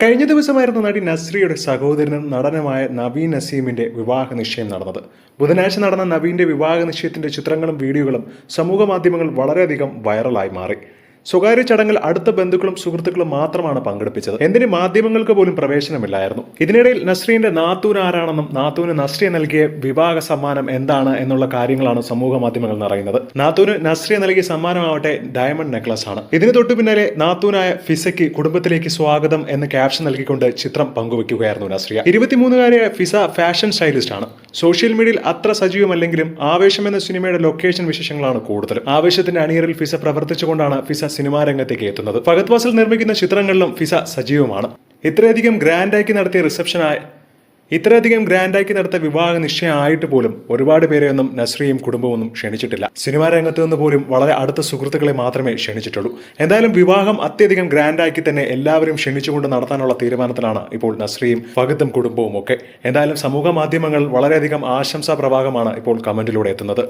കഴിഞ്ഞ ദിവസമായിരുന്നു നടി നസ്രിയുടെ സഹോദരനും നടനുമായ നവീൻ നസീമിന്റെ വിവാഹ നിശ്ചയം നടന്നത്. ബുധനാഴ്ച നടന്ന നവീന്റെ വിവാഹ നിശ്ചയത്തിന്റെ ചിത്രങ്ങളും വീഡിയോകളും സമൂഹ മാധ്യമങ്ങൾ വളരെയധികം വൈറലായി മാറി. സ്വകാര്യ ചടങ്ങിൽ അടുത്ത ബന്ധുക്കളും സുഹൃത്തുക്കളും മാത്രമാണ് പങ്കെടുപ്പിച്ചത്. എന്തിന് മാധ്യമങ്ങൾക്ക് പോലും പ്രവേശനമില്ലായിരുന്നു. ഇതിനിടയിൽ നസ്രീന്റെ നാത്തൂൻ ആരാണെന്നും നാത്തൂന് നസ്രിയ നൽകിയ വിവാഹ സമ്മാനം എന്താണ് എന്നുള്ള കാര്യങ്ങളാണ് സമൂഹ മാധ്യമങ്ങൾ നിറയുന്നത്. നാത്തൂന് നസ്രിയ നൽകിയ സമ്മാനമാവട്ടെ ഡയമണ്ട് നെക്ലസ് ആണ് ഇതിന് തൊട്ടു പിന്നാലെ നാത്തൂനായ ഫിസയ്ക്ക് കുടുംബത്തിലേക്ക് സ്വാഗതം എന്ന് ക്യാപ്ഷൻ നൽകിക്കൊണ്ട് ചിത്രം പങ്കുവയ്ക്കുകയായിരുന്നു നസ്രിയ. ഇരുപത്തിമൂന്നുകാരിയായ ഫിസ ഫാഷൻ സ്റ്റൈലിസ്റ്റ് ആണ് സോഷ്യൽ മീഡിയയിൽ അത്ര സജീവമല്ലെങ്കിലും ആവേശം എന്ന സിനിമയുടെ ലൊക്കേഷൻ വിശേഷങ്ങളാണ് കൂടുതൽ ആവേശത്തിന്റെ അണിയറിൽ ഫിസ പ്രവർത്തിച്ചുകൊണ്ടാണ് ഫിസ സിനിമാ രംഗത്തേക്ക് എത്തുന്നത്. ഫഗത് വാസിൽ നിർമ്മിക്കുന്ന ചിത്രങ്ങളിലും ഫിസ സജീവമാണ്. ഇത്രയധികം ഗ്രാൻഡാക്കി നടത്തിയ റിസപ്ഷനായി ഇത്രയധികം ഗ്രാൻഡാക്കി നടത്ത വിവാഹ നിശ്ചയമായിട്ട് പോലും ഒരുപാട് പേരെയൊന്നും നസ്രിയും കുടുംബമൊന്നും ക്ഷണിച്ചിട്ടില്ല. സിനിമാ രംഗത്ത് നിന്ന് പോലും വളരെ അടുത്ത സുഹൃത്തുക്കളെ മാത്രമേ ക്ഷണിച്ചിട്ടുള്ളൂ. എന്തായാലും വിവാഹം അത്യധികം ഗ്രാൻഡാക്കി തന്നെ എല്ലാവരും ക്ഷണിച്ചുകൊണ്ട് നടത്താനുള്ള തീരുമാനത്തിലാണ് ഇപ്പോൾ നസ്രിയും ഫഗത്തും കുടുംബവും ഒക്കെ എന്തായാലും സമൂഹ മാധ്യമങ്ങൾ വളരെയധികം ആശംസാ പ്രവാഹമാണ് ഇപ്പോൾ കമന്റിലൂടെ എത്തുന്നത്.